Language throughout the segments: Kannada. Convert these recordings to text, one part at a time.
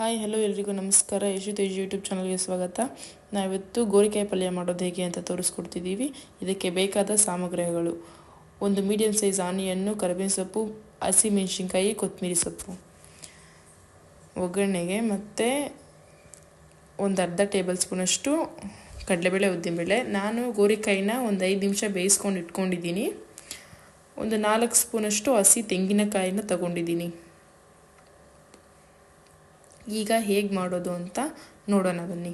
ಹಾಯ್ ಹಲೋ ಎಲ್ರಿಗೂ ನಮಸ್ಕಾರ. ಯಶು ತೇಜ್ ಯೂಟ್ಯೂಬ್ ಚಾನಲ್ಗೆ ಸ್ವಾಗತ. ನಾವಿವತ್ತು ಗೋರಿಕಾಯಿ ಪಲ್ಯ ಮಾಡೋದು ಹೇಗೆ ಅಂತ ತೋರಿಸ್ಕೊಡ್ತಿದ್ದೀವಿ. ಇದಕ್ಕೆ ಬೇಕಾದ ಸಾಮಗ್ರಿಗಳು. ಒಂದು ಮೀಡಿಯಮ್ ಸೈಜ್ ಆನಿಯನ್ನು, ಕರಿಬೇವಿನ ಸೊಪ್ಪು ಹಸಿಮೆಣಸಿನ್ಕಾಯಿ ಕೊತ್ತಂಬರಿ ಸೊಪ್ಪು. ಒಗ್ಗರಣೆಗೆ ಮತ್ತು ಒಂದು ಅರ್ಧ ಟೇಬಲ್ ಸ್ಪೂನಷ್ಟು ಕಡಲೆಬೇಳೆ, ಉದ್ದಿನಬೇಳೆ. ನಾನು ಗೋರಿಕಾಯಿನ ಒಂದು ಐದು ನಿಮಿಷ ಬೇಯಿಸ್ಕೊಂಡು ಇಟ್ಕೊಂಡಿದ್ದೀನಿ. ಒಂದು ನಾಲ್ಕು ಸ್ಪೂನಷ್ಟು ಹಸಿ ತೆಂಗಿನಕಾಯಿನ ತಗೊಂಡಿದ್ದೀನಿ. ಈಗ ಹೇಗೆ ಮಾಡೋದು ಅಂತ ನೋಡೋಣ ಬನ್ನಿ.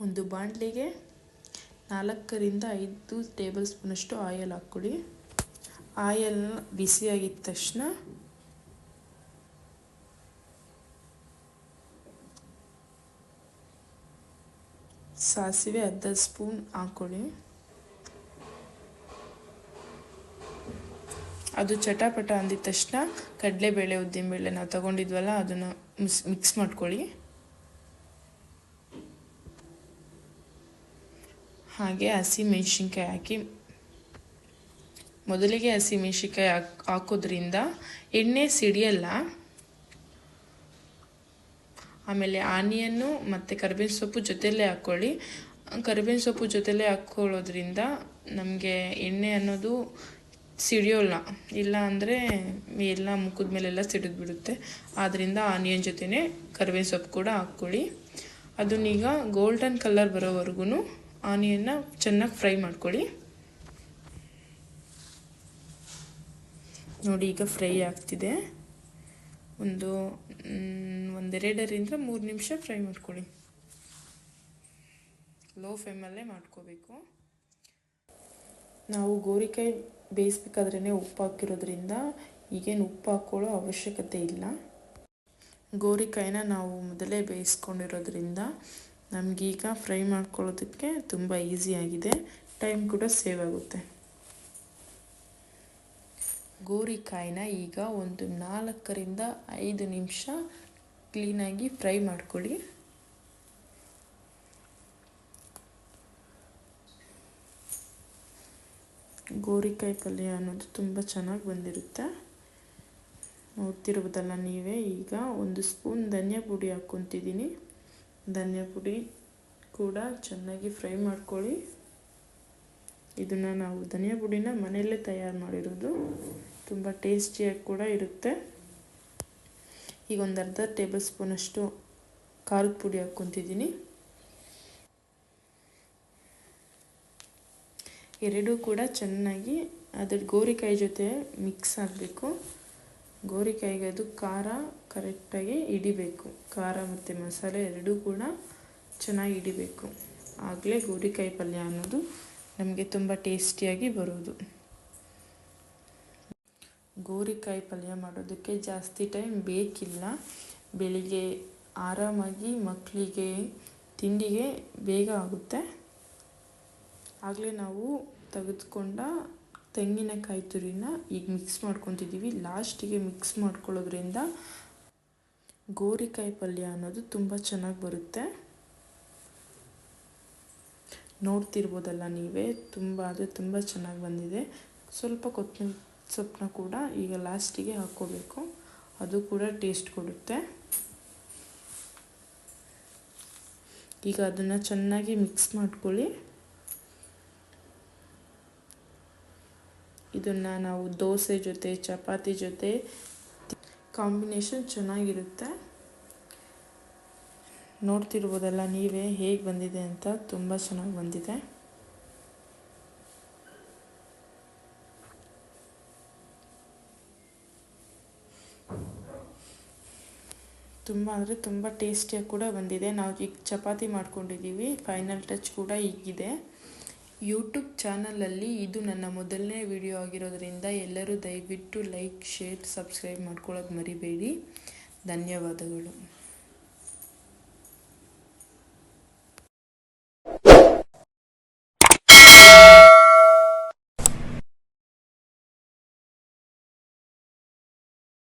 ಒಂದು ಬಾಣಲಿಗೆ ನಾಲ್ಕರಿಂದ ಐದು ಟೇಬಲ್ ಸ್ಪೂನಷ್ಟು ಆಯಲ್ ಹಾಕ್ಕೊಳ್ಳಿ ಆಯಲ್ ಬಿಸಿಯಾಗಿದ್ದ ತಕ್ಷಣ ಸಾಸಿವೆ ಅರ್ಧ ಸ್ಪೂನ್ ಹಾಕ್ಕೊಳ್ಳಿ ಅದು ಚಟಾಪಟ ಅಂದಿದ ತಕ್ಷಣ ಕಡಲೆಬೇಳೆ ಉದ್ದಿನಬೇಳೆ ನಾವು ತಗೊಂಡಿದ್ವಲ್ಲ, ಅದನ್ನು ಮಿಕ್ಸ್ ಮಾಡ್ಕೊಳ್ಳಿ. ಹಾಗೆ ಹಸಿ ಮೆಣಸಿನ್ಕಾಯಿ ಹಾಕಿ. ಮೊದಲಿಗೆ ಹಸಿ ಮೆಣಸಿನ್ಕಾಯಿ ಹಾಕ್, ಹಾಕೋದ್ರಿಂದ ಎಣ್ಣೆ ಸಿಡಿಯಲ್ಲ, ಆಮೇಲೆ ಆನಿಯನ್ನು ಮತ್ತು ಕರಿಬೇವಿನ ಸೊಪ್ಪು ಜೊತೆಯಲ್ಲೇ ಹಾಕ್ಕೊಳ್ಳಿ. ಕರಿಬೇವಿನ ಸೊಪ್ಪು ಜೊತೆಲೇ ಹಾಕ್ಕೊಳ್ಳೋದ್ರಿಂದ ನಮಗೆ ಎಣ್ಣೆ ಅನ್ನೋದು ಸಿಡಿಯೋಲ್ಲ. ಇಲ್ಲ ಅಂದರೆ ಎಲ್ಲ ಮುಖದ ಮೇಲೆಲ್ಲ ಸಿಡಿದು ಬಿಡುತ್ತೆ. ಆದ್ದರಿಂದ ಆನಿಯನ್ ಜೊತೆನೇ ಕರಿಬೇವಿನ ಸೊಪ್ಪು ಕೂಡ ಹಾಕ್ಕೊಳ್ಳಿ. ಅದನ್ನೀಗ ಗೋಲ್ಡನ್ ಕಲರ್ ಬರೋವರೆಗೂ ಆನಿಯನ್ನ ಚೆನ್ನಾಗಿ ಫ್ರೈ ಮಾಡ್ಕೊಳ್ಳಿ. ನೋಡಿ ಈಗ ಫ್ರೈ ಆಗ್ತಿದೆ. ಒಂದು ಒಂದೆರಡರಿಂದ ಮೂರು ನಿಮಿಷ ಫ್ರೈ ಮಾಡ್ಕೊಳ್ಳಿ. ಲೋ ಫ್ಲೇಮಲ್ಲೇ ಮಾಡ್ಕೋಬೇಕು. ನಾವು ಗೋರಿಕಾಯಿ ಬೇಯಿಸ್ಬೇಕಾದ್ರೇ ಉಪ್ಪು ಹಾಕಿರೋದ್ರಿಂದ ಈಗೇನು ಉಪ್ಪು ಹಾಕ್ಕೊಳ್ಳೋ ಅವಶ್ಯಕತೆ ಇಲ್ಲ. ಗೋರಿಕಾಯಿನ ನಾವು ಮೊದಲೇ ಬೇಯಿಸ್ಕೊಂಡಿರೋದ್ರಿಂದ ನಮಗೀಗ ಫ್ರೈ ಮಾಡ್ಕೊಳ್ಳೋದಕ್ಕೆ ತುಂಬ ಈಸಿಯಾಗಿದೆ ಟೈಮ್ ಕೂಡ ಸೇವ್ ಆಗುತ್ತೆ. ಗೋರಿಕಾಯಿನ ಈಗ ಒಂದು ನಾಲ್ಕರಿಂದ ಐದು ನಿಮಿಷ ಕ್ಲೀನಾಗಿ ಫ್ರೈ ಮಾಡ್ಕೊಳ್ಳಿ. ಗೋರಿಕಾಯಿ ಪಲ್ಯ ಅನ್ನೋದು ತುಂಬ ಚೆನ್ನಾಗಿ ಬಂದಿರುತ್ತೆ. ನೋಡ್ತಿರ್ಬೋದಲ್ಲ ನೀವೇ, ಈಗ ಒಂದು ಸ್ಪೂನ್ ಧನಿಯಾ ಪುಡಿ ಹಾಕ್ಕೊತಿದ್ದೀನಿ. ಧನಿಯಾ ಪುಡಿ ಕೂಡ ಚೆನ್ನಾಗಿ ಫ್ರೈ ಮಾಡ್ಕೊಳ್ಳಿ. ಇದನ್ನು ನಾವು ಧನಿಯಾ ಪುಡಿನ ಮನೆಯಲ್ಲೇ ತಯಾರು ಮಾಡಿರೋದು. ತುಂಬ ಟೇಸ್ಟಿಯಾಗಿ ಕೂಡ ಇರುತ್ತೆ. ಈಗ ಒಂದು ಅರ್ಧ ಟೇಬಲ್ ಸ್ಪೂನಷ್ಟು ಖಾರದ ಪುಡಿ ಹಾಕ್ಕೊತಿದ್ದೀನಿ. ಎರಡೂ ಕೂಡ ಚೆನ್ನಾಗಿ ಅದ್ರ ಗೋರಿಕಾಯಿ ಜೊತೆ ಮಿಕ್ಸ್ ಆಗಬೇಕು. ಗೋರಿಕಾಯಿಗೆ ಅದು ಖಾರ ಕರೆಕ್ಟಾಗಿ ಹಿಡಿಬೇಕು. ಖಾರ ಮತ್ತು ಮಸಾಲೆ ಎರಡೂ ಕೂಡ ಚೆನ್ನಾಗಿ ಹಿಡಿಬೇಕು. ಆಗಲೇ ಗೋರಿಕಾಯಿ ಪಲ್ಯ ಅನ್ನೋದು ನಮಗೆ ತುಂಬ ಟೇಸ್ಟಿಯಾಗಿ ಬರೋದು. ಗೋರಿಕಾಯಿ ಪಲ್ಯ ಮಾಡೋದಕ್ಕೆ ಜಾಸ್ತಿ ಟೈಮ್ ಬೇಕಿಲ್ಲ. ಬೆಳಿಗ್ಗೆ ಆರಾಮಾಗಿ ಮಕ್ಕಳಿಗೆ ತಿಂಡಿಗೆ ಬೇಗ ಆಗುತ್ತೆ. ಆಗಲೇ ನಾವು ತೆಗೆದುಕೊಂಡ ತೆಂಗಿನಕಾಯಿ ತುರಿನ ಈಗ ಮಿಕ್ಸ್ ಮಾಡ್ಕೊತಿದ್ದೀವಿ ಲಾಸ್ಟಿಗೆ ಮಿಕ್ಸ್ ಮಾಡ್ಕೊಳ್ಳೋದ್ರಿಂದ ಗೋರಿಕಾಯಿ ಪಲ್ಯ ಅನ್ನೋದು ತುಂಬ ಚೆನ್ನಾಗಿ ಬರುತ್ತೆ. ನೋಡ್ತಿರ್ಬೋದಲ್ಲ ನೀವೇ, ತುಂಬ ಅದು ತುಂಬ ಚೆನ್ನಾಗಿ ಬಂದಿದೆ. ಸ್ವಲ್ಪ ಕೊತ್ತಂಬರಿ ಸೊಪ್ಪನ್ನ ಕೂಡ ಈಗ ಲಾಸ್ಟಿಗೆ ಹಾಕ್ಕೋಬೇಕು. ಅದು ಕೂಡ ಟೇಸ್ಟ್ ಕೊಡುತ್ತೆ. ಈಗ ಅದನ್ನು ಚೆನ್ನಾಗಿ ಮಿಕ್ಸ್ ಮಾಡ್ಕೊಳ್ಳಿ. ಇದನ್ನು ನಾವು ದೋಸೆ ಜೊತೆ, ಚಪಾತಿ ಜೊತೆ, ಕಾಂಬಿನೇಷನ್ ಚೆನ್ನಾಗಿರುತ್ತೆ. ನೋಡ್ತಿರ್ಬೋದಲ್ಲ ನೀವೇ ಹೇಗೆ ಬಂದಿದೆ ಅಂತ, ತುಂಬ ಚೆನ್ನಾಗಿ ಬಂದಿದೆ. ತುಂಬ ಅಂದರೆ ತುಂಬ ಟೇಸ್ಟಿಯಾಗಿ ಕೂಡ ಬಂದಿದೆ. ನಾವು ಈಗ ಚಪಾತಿ ಮಾಡ್ಕೊಂಡಿದ್ದೀವಿ ಫೈನಲ್ ಟಚ್ ಕೂಡ ಈಗಿದೆ ಯೂಟ್ಯೂಬ್ ಚಾನಲಲ್ಲಿ ಇದು ನನ್ನ ಮೊದಲನೇ ವಿಡಿಯೋ ಆಗಿರೋದರಿಂದ ಎಲ್ಲರೂ ದಯವಿಟ್ಟು ಲೈಕ್ ಶೇರ್ ಸಬ್ಸ್ಕ್ರೈಬ್ ಮಾಡ್ಕೊಳ್ಳೋದು ಮರಿಬೇಡಿ. ಧನ್ಯವಾದಗಳು.